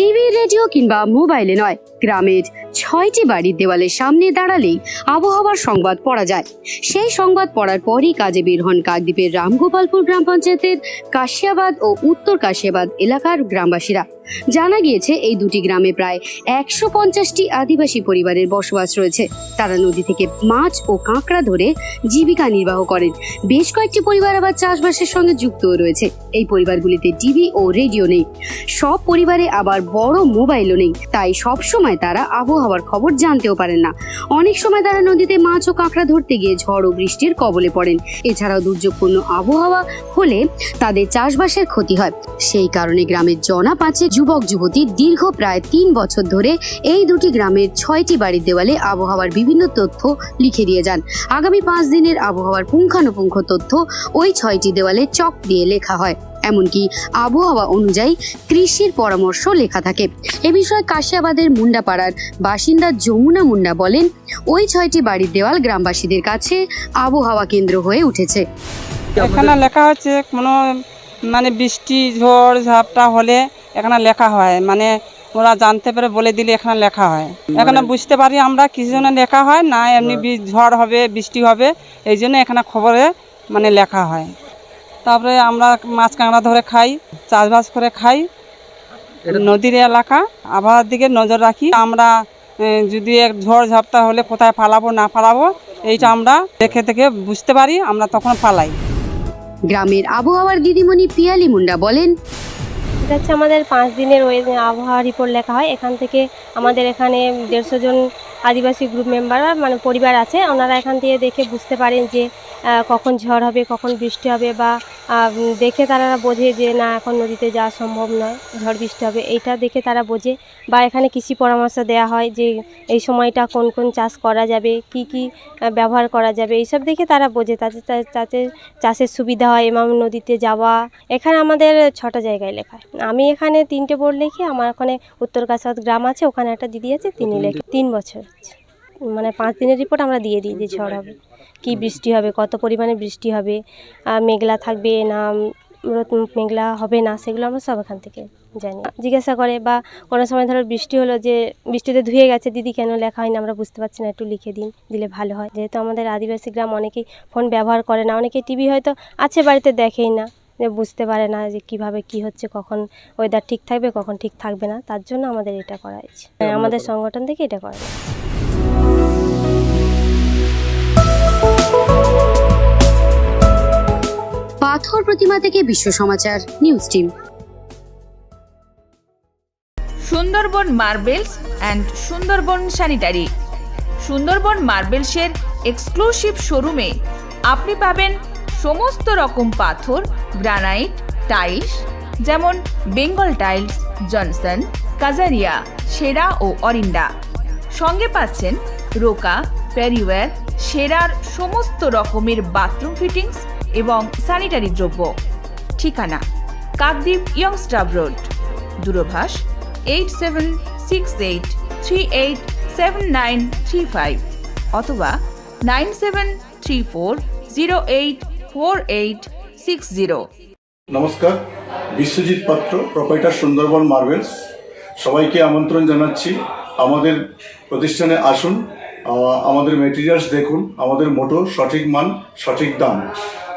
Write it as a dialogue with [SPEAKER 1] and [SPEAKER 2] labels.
[SPEAKER 1] TV radio কিংবা মোবাইলে নয় গ্রামের। ছয়টি বাড়ির দেওয়ালের সামনে দাঁড়ালেই আবহাওয়ার সংবাদ পড়া যায়। সেই সংবাদ পড়ার পরই কাজে বের হন কাকদ্বীপের রামগোপালপুর গ্রাম পঞ্চায়েতের কাশিয়াবাদ ও উত্তর কাশিয়াবাদ এলাকার গ্রামবাসীরা। জানা গিয়েছে, এই দুটি গ্রামে প্রায় একশো পঞ্চাশটি আদিবাসী পরিবারের বসবাস রয়েছে। তারা নদী থেকে মাছ ও কাঁকড়া ধরে জীবিকা নির্বাহ করেন। বেশ কয়েকটি পরিবার আবার চাষবাসের সঙ্গে যুক্ত রয়েছে। এই পরিবারগুলিতে টিভি ও রেডিও নেই। সব পরিবারে আবার বড় মোবাইলও নেই। তাই সব সময় তারা আবহাওয়ার খবর জানতেও পারেন না। অনেক সময় তারা নদীতে মাছ ও কাঁকড়া ধরতে গিয়ে ঝড় ও বৃষ্টির কবলে পড়েন। এছাড়াও দুর্যোগপূর্ণ আবহাওয়া হলে তাদের চাষবাসের ক্ষতি হয়। সেই কারণে গ্রামের জনা পাঁচে যুবক, যুবতী দীর্ঘ প্রায় তিন বছর ধরে এই দুটি গ্রামের ছয়টি বাড়ির দেওয়ালে আবহাওয়ার বিভিন্ন তথ্য লিখে দিয়ে যান। আগামী পাঁচ দিনের আবহাওয়ার পুঙ্খানুপুঙ্খ তথ্য ওই ছয়টি দেওয়ালে চক দিয়ে লেখা হয়। এমনকি আবহাওয়া অনুযায়ী কৃষির পরামর্শ লেখা থাকে। এ বিষয়ে কাশিয়াবাদের মুন্ডাপাড়ার বাসিন্দা যমুনা মুন্ডা বলেন ওই ছয়টি বাড়ির দেওয়াল গ্রামবাসীদের কাছে আবহাওয়া কেন্দ্র হয়ে উঠেছে।
[SPEAKER 2] এখানে লেখা হচ্ছে কোনো মানে বৃষ্টি ঝড় ঝাপটা হলে এখানে লেখা হয়। মানে ওরা জানতে পারে বলে দিলে এখানে লেখা হয়। এখানে বুঝতে পারি আমরা কিছু জন্য লেখা হয় না এমনি ঝড় হবে বৃষ্টি হবে এই জন্য এখানে খবরে মানে লেখা হয়। তারপরে আমরা মাছ কাঁকড়া ধরে খাই চাষবাস করে খাই। নদীর এলাকা আবহাওয়ার দিকে নজর রাখি। আমরা যদি এক ঝড় ঝাপটা হলে কোথায় ফালাবো না ফালাবো এইটা আমরা দেখে দেখে বুঝতে পারি আমরা তখন ফালাই।
[SPEAKER 1] গ্রামের আবহাওয়ার দিদিমণি পিয়ালি মুন্ডা বলেন
[SPEAKER 3] এটা হচ্ছে আমাদের পাঁচ দিনের ওই আবহাওয়া রিপোর্ট লেখা হয়। এখান থেকে আমাদের এখানে দেড়শো জন আদিবাসী গ্রুপ মেম্বার মানে পরিবার আছে। ওনারা এখান থেকে দেখে বুঝতে পারেন যে কখন ঝড় হবে কখন বৃষ্টি হবে বা দেখে তারা বোঝে যে না এখন নদীতে যাওয়া সম্ভব নয় ঝড় বৃষ্টি হবে। এইটা দেখে তারা বোঝে বা এখানে কৃষি পরামর্শ দেওয়া হয় যে এই সময়টা কোন কোন চাষ করা যাবে কি কি ব্যবহার করা যাবে এইসব দেখে তারা বোঝে। তাতে তাতে চাষের সুবিধা হয় এবং নদীতে যাওয়া। এখানে আমাদের ছটা জায়গায় লেখা। আমি এখানে তিনটে বোর্ড লিখি আমার ওখানে উত্তর কাছাদ গ্রাম আছে ওখানে একটা দিদি আছে তিনি লেখে। তিন বছর। মানে পাঁচ দিনের রিপোর্ট আমরা দিয়ে দিই যে ঝড় হবে কী বৃষ্টি হবে কত পরিমাণে বৃষ্টি হবে মেঘলা থাকবে না মেঘলা হবে না সেগুলো আমরা সব এখান থেকে জানি। জিজ্ঞাসা করে বা কোনো সময় ধরো বৃষ্টি হলো যে বৃষ্টিতে ধুয়ে গেছে দিদি কেন লেখা হয়নি আমরা বুঝতে পারছি না একটু লিখে দিন দিলে ভালো হয়। যেহেতু আমাদের আদিবাসী গ্রাম অনেকেই ফোন ব্যবহার করে না অনেকে টিভি হয়তো আছে বাড়িতে দেখেই না যে বুঝতে পারে না যে কীভাবে কি হচ্ছে কখন ওয়েদার ঠিক থাকবে কখন ঠিক থাকবে না তার জন্য আমাদের এটা করা হয়েছে। হ্যাঁ, আমাদের সংগঠন থেকে এটা করা হয়েছে।
[SPEAKER 1] পাথর প্রতিমা থেকে Biswa Samachar, news team.
[SPEAKER 4] Sundarban marbles and Sundarban sanitary. Sundarban মার্বেলসের exclusive শোরুমে আপনি পাবেন সমস্ত রকম পাথর, গ্রানাইট, টাইলস, যেমন বেঙ্গল টাইলস, জনসন, কাজারিয়া, সেরা ও অরিন্ডা সঙ্গে পাচ্ছেন রোকা, প্যারিওয়্যার, সেরার সমস্ত রকমের বাথরুম ফিটিংস এবং স্যানিটারি দ্রব্য। ঠিকানা, Kakdwip youngster road. দূরভাষ eight seven six eight three eight seven nine three five অথবা nine seven three four zero eight four eight six zero
[SPEAKER 5] নমস্কার, বিশ্বজিৎ পাত্র প্রোপাইটার সুন্দরবন মার্বেলস। সবাইকে আমন্ত্রণ জানাচ্ছি। আমাদের প্রতিষ্ঠানে আসুন। আমাদের মেটেরিয়ালস দেখুন। আমাদের মোটো সঠিক মান, সঠিক দাম।